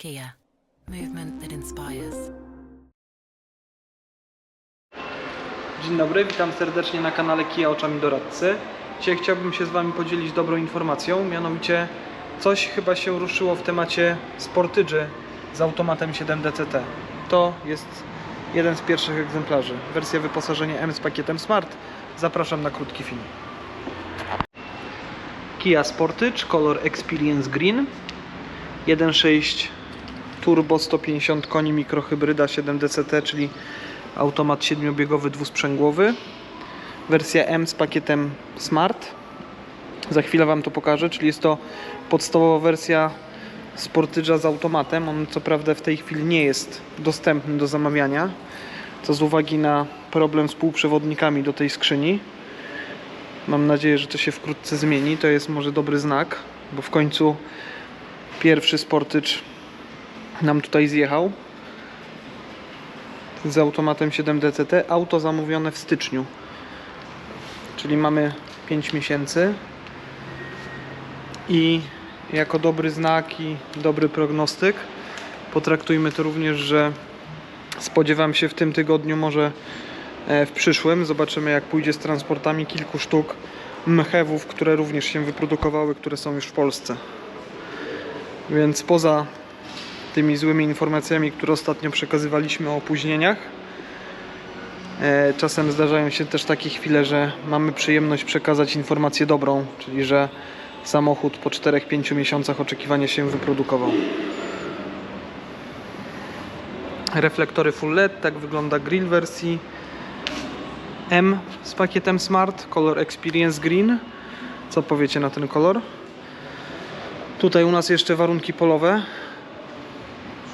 Kia, movement that inspires. Dzień dobry, witam serdecznie na kanale Kia Oczami Doradcy. Dzisiaj chciałbym się z Wami podzielić dobrą informacją, mianowicie coś chyba się ruszyło w temacie Sportydży z automatem 7DCT. To jest jeden z pierwszych egzemplarzy. Wersja wyposażenia M z pakietem Smart. Zapraszam na krótki film. Kia Sportage Color Experience Green 1.6 turbo 150 koni mikrohybryda 7DCT, czyli automat siedmiobiegowy dwusprzęgłowy. Wersja M z pakietem Smart. Za chwilę Wam to pokażę, czyli jest to podstawowa wersja Sportydża z automatem. On co prawda w tej chwili nie jest dostępny do zamawiania to z uwagi na problem z półprzewodnikami do tej skrzyni. Mam nadzieję, że to się wkrótce zmieni. To jest może dobry znak bo w końcu pierwszy Sportydż nam tutaj zjechał z automatem 7DCT. Auto zamówione w styczniu. Czyli mamy 5 miesięcy. I jako dobry znak i dobry prognostyk potraktujmy to również, że spodziewam się w tym tygodniu, może e, w przyszłym. Zobaczymy jak pójdzie z transportami kilku sztuk mchewów, które również się wyprodukowały, które są już w Polsce. Więc poza tymi złymi informacjami, które ostatnio przekazywaliśmy o opóźnieniach. E, Czasem zdarzają się też takie chwile, że mamy przyjemność przekazać informację dobrą, czyli że samochód po 4-5 miesiącach oczekiwania się wyprodukował. Reflektory full LED, tak wygląda grill wersji M z pakietem Smart, kolor Experience Green. Co powiecie na ten kolor? Tutaj u nas jeszcze warunki polowe,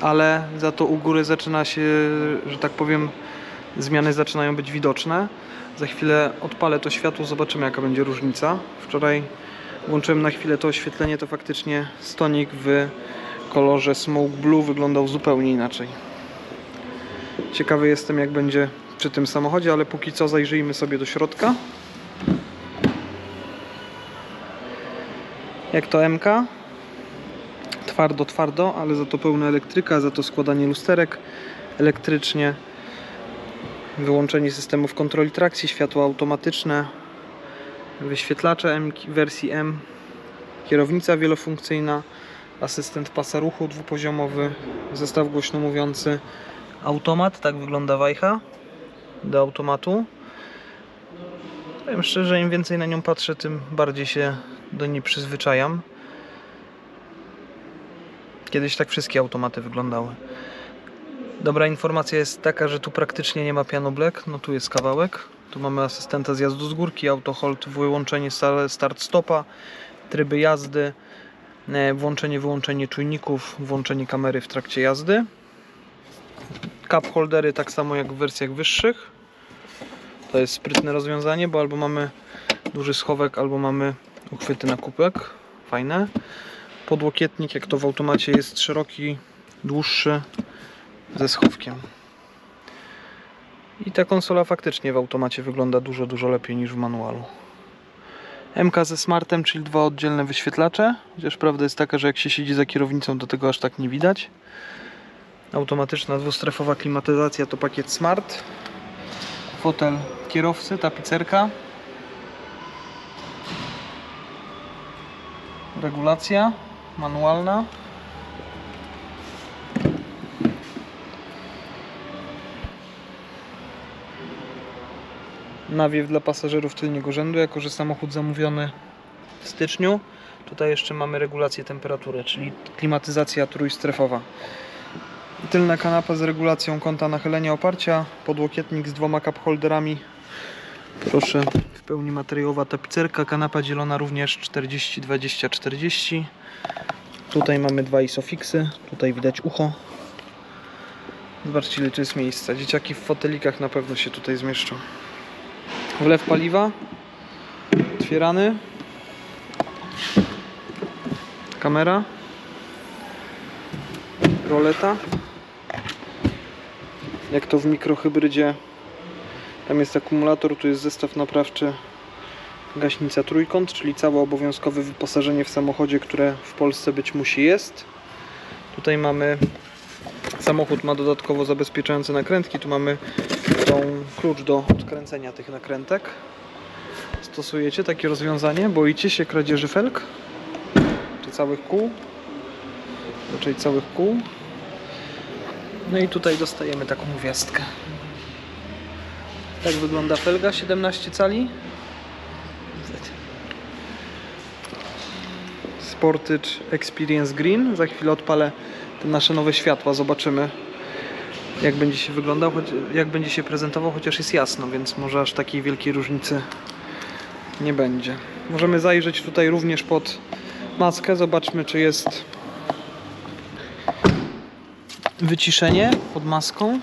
ale za to u góry zaczyna się, że tak powiem, zmiany zaczynają być widoczne. Za chwilę odpalę to światło, zobaczymy jaka będzie różnica. Wczoraj włączyłem na chwilę to oświetlenie, to faktycznie stonik w kolorze smoke blue wyglądał zupełnie inaczej. Ciekawy jestem jak będzie przy tym samochodzie, ale póki co zajrzyjmy sobie do środka. Jak to MK? Twardo, twardo, ale za to pełna elektryka, za to składanie lusterek elektrycznie, wyłączenie systemów kontroli trakcji, światło automatyczne, wyświetlacze M wersji M, kierownica wielofunkcyjna, asystent pasa ruchu dwupoziomowy, zestaw głośno mówiący, automat, tak wygląda wajcha do automatu. Powiem szczerze, im więcej na nią patrzę, tym bardziej się do niej przyzwyczajam. Kiedyś tak wszystkie automaty wyglądały. Dobra informacja jest taka, że tu praktycznie nie ma piano black. No tu jest kawałek. Tu mamy asystenta zjazdu z górki, auto hold, wyłączenie start stopa, tryby jazdy, e, włączenie, wyłączenie czujników, włączenie kamery w trakcie jazdy. Cup holdery tak samo jak w wersjach wyższych. To jest sprytne rozwiązanie, bo albo mamy duży schowek, albo mamy uchwyty na kubek. Fajne podłokietnik, jak to w automacie jest szeroki, dłuższy ze schowkiem. I ta konsola faktycznie w automacie wygląda dużo, dużo lepiej niż w manualu. MK ze smartem, czyli dwa oddzielne wyświetlacze, chociaż prawda jest taka, że jak się siedzi za kierownicą, to tego aż tak nie widać. Automatyczna dwustrefowa klimatyzacja to pakiet smart. Fotel kierowcy, tapicerka. Regulacja manualna. Nawiew dla pasażerów tylniego rzędu, jako że samochód zamówiony w styczniu. Tutaj jeszcze mamy regulację temperatury, czyli klimatyzacja trójstrefowa. Tylna kanapa z regulacją kąta nachylenia oparcia, podłokietnik z dwoma cup holderami. Proszę, pełni materiałowa tapicerka, kanapa dzielona również 40, 20, 40. Tutaj mamy dwa isofixy, tutaj widać ucho. Zobaczcie ile tu jest miejsca. Dzieciaki w fotelikach na pewno się tutaj zmieszczą. Wlew paliwa. Otwierany. Kamera. Roleta. Jak to w mikrohybrydzie. Tam jest akumulator, tu jest zestaw naprawczy gaśnica trójkąt, czyli całe obowiązkowe wyposażenie w samochodzie, które w Polsce być musi jest. Tutaj mamy samochód ma dodatkowo zabezpieczające nakrętki. Tu mamy tą klucz do odkręcenia tych nakrętek. Stosujecie takie rozwiązanie? Boicie się kradzieży felg? Czy całych kół? Raczej całych kół. No i tutaj dostajemy taką gwiazdkę. Tak wygląda felga 17 cali. Sportage Experience Green. Za chwilę odpalę te nasze nowe światła. Zobaczymy jak będzie się wyglądał, jak będzie się prezentował, chociaż jest jasno, więc może aż takiej wielkiej różnicy nie będzie. Możemy zajrzeć tutaj również pod maskę. Zobaczmy, czy jest wyciszenie pod maską.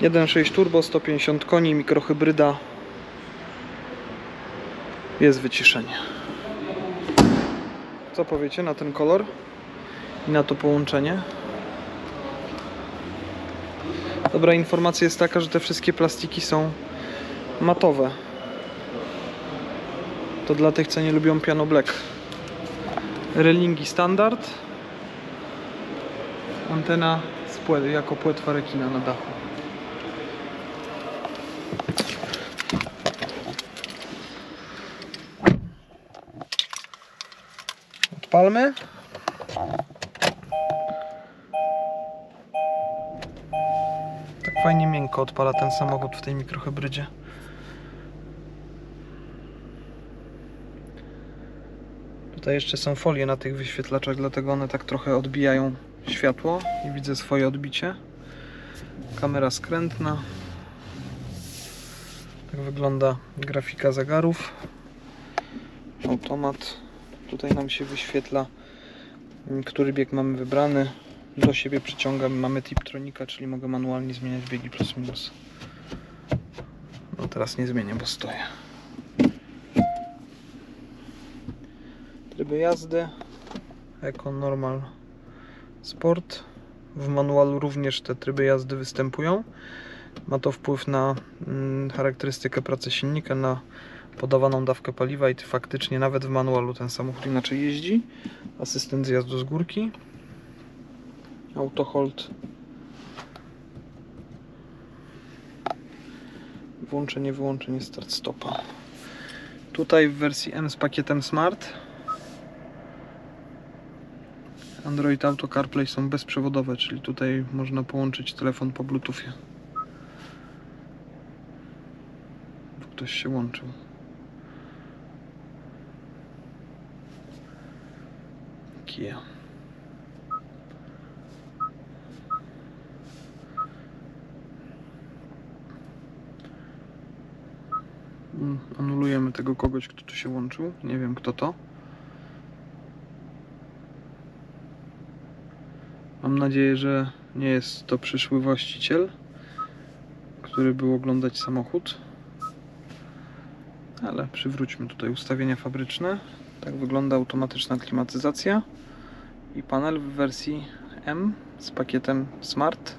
Jeden 6 turbo, 150 koni, mikrohybryda. Jest wyciszenie. Co powiecie na ten kolor i na to połączenie? Dobra informacja jest taka, że te wszystkie plastiki są matowe. To dla tych, co nie lubią piano black. Relingi standard. Antena z płet, jako płetwa rekina na dachu. Odpalmy. Tak fajnie miękko odpala ten samochód w tej mikrohybrydzie. Tutaj jeszcze są folie na tych wyświetlaczach, dlatego one tak trochę odbijają światło i widzę swoje odbicie. Kamera skrętna. Tak wygląda grafika zegarów. Automat. Tutaj nam się wyświetla, mm, który bieg mamy wybrany. Do siebie przyciągam. Mamy Tiptronika, czyli mogę manualnie zmieniać biegi plus minus. No teraz nie zmienię, bo stoję. Tryby jazdy. Eco, Normal, Sport. W manualu również te tryby jazdy występują. Ma to wpływ na mm, charakterystykę pracy silnika, na podawaną dawkę paliwa i faktycznie nawet w manualu ten samochód inaczej jeździ. Asystent zjazdu z górki. Auto hold. Włączenie, wyłączenie start stopa. Tutaj w wersji M z pakietem Smart Android Auto CarPlay są bezprzewodowe, czyli tutaj można połączyć telefon po Bluetoothie. Ktoś się łączył. Kia. Mm, Anulujemy tego kogoś, kto tu się łączył. Nie wiem kto to. Mam nadzieję, że nie jest to przyszły właściciel, który był oglądać samochód. Ale przywróćmy tutaj ustawienia fabryczne. Tak wygląda automatyczna klimatyzacja i panel w wersji M z pakietem Smart.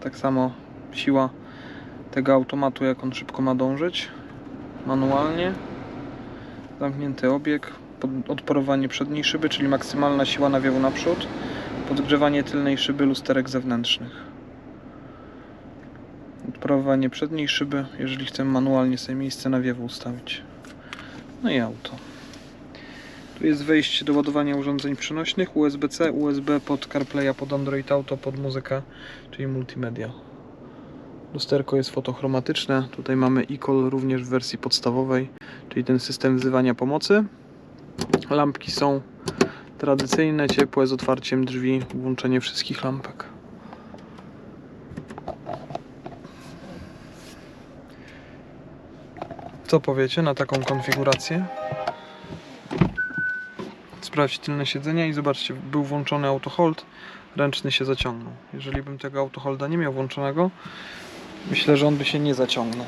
Tak samo siła tego automatu, jak on szybko ma dążyć. Manualnie. Zamknięty obieg. Odporowanie przedniej szyby, czyli maksymalna siła nawiewu naprzód. Podgrzewanie tylnej szyby lusterek zewnętrznych. Odporowanie przedniej szyby, jeżeli chcę manualnie sobie miejsce nawiewu ustawić. No i auto. Tu jest wejście do ładowania urządzeń przenośnych USB-C, USB pod CarPlaya, pod Android Auto, pod muzykę, czyli multimedia. Lusterko jest fotochromatyczne. Tutaj mamy e-call również w wersji podstawowej, czyli ten system wzywania pomocy. Lampki są tradycyjne, ciepłe z otwarciem drzwi, włączenie wszystkich lampek. Co powiecie na taką konfigurację? Sprawdź tylne siedzenia i zobaczcie, był włączony auto hold, ręczny się zaciągnął. Jeżeli bym tego auto holda nie miał włączonego, myślę, że on by się nie zaciągnął.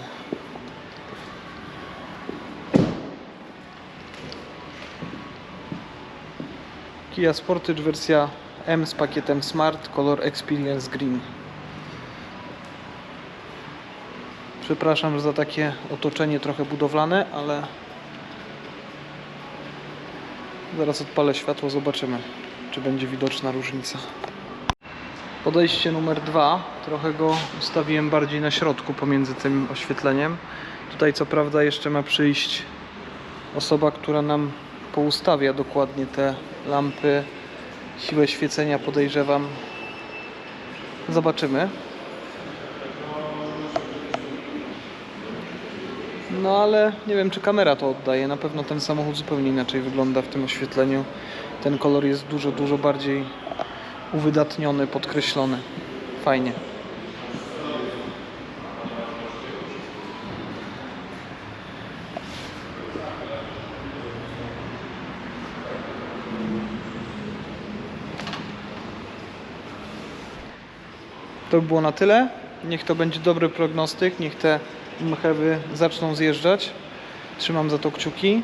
Kia Sportage wersja M z pakietem Smart Color Experience Green. Przepraszam za takie otoczenie trochę budowlane, ale zaraz odpalę światło, zobaczymy, czy będzie widoczna różnica. Podejście numer dwa. Trochę go ustawiłem bardziej na środku pomiędzy tym oświetleniem. Tutaj co prawda jeszcze ma przyjść osoba, która nam poustawia dokładnie te lampy. Siłę świecenia podejrzewam. Zobaczymy. No ale nie wiem, czy kamera to oddaje. Na pewno ten samochód zupełnie inaczej wygląda w tym oświetleniu. Ten kolor jest dużo, dużo bardziej uwydatniony, podkreślony. Fajnie. To by było na tyle. Niech to będzie dobry prognostyk, niech te mchewy zaczną zjeżdżać. Trzymam za to kciuki.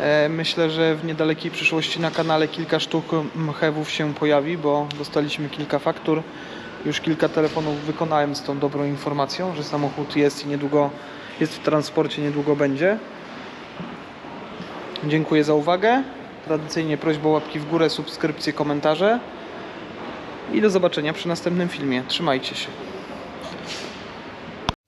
E, Myślę, że w niedalekiej przyszłości na kanale kilka sztuk mchewów się pojawi, bo dostaliśmy kilka faktur. Już kilka telefonów wykonałem z tą dobrą informacją, że samochód jest i niedługo jest w transporcie, niedługo będzie. Dziękuję za uwagę. Tradycyjnie prośba o łapki w górę, subskrypcje, komentarze. I do zobaczenia przy następnym filmie. Trzymajcie się.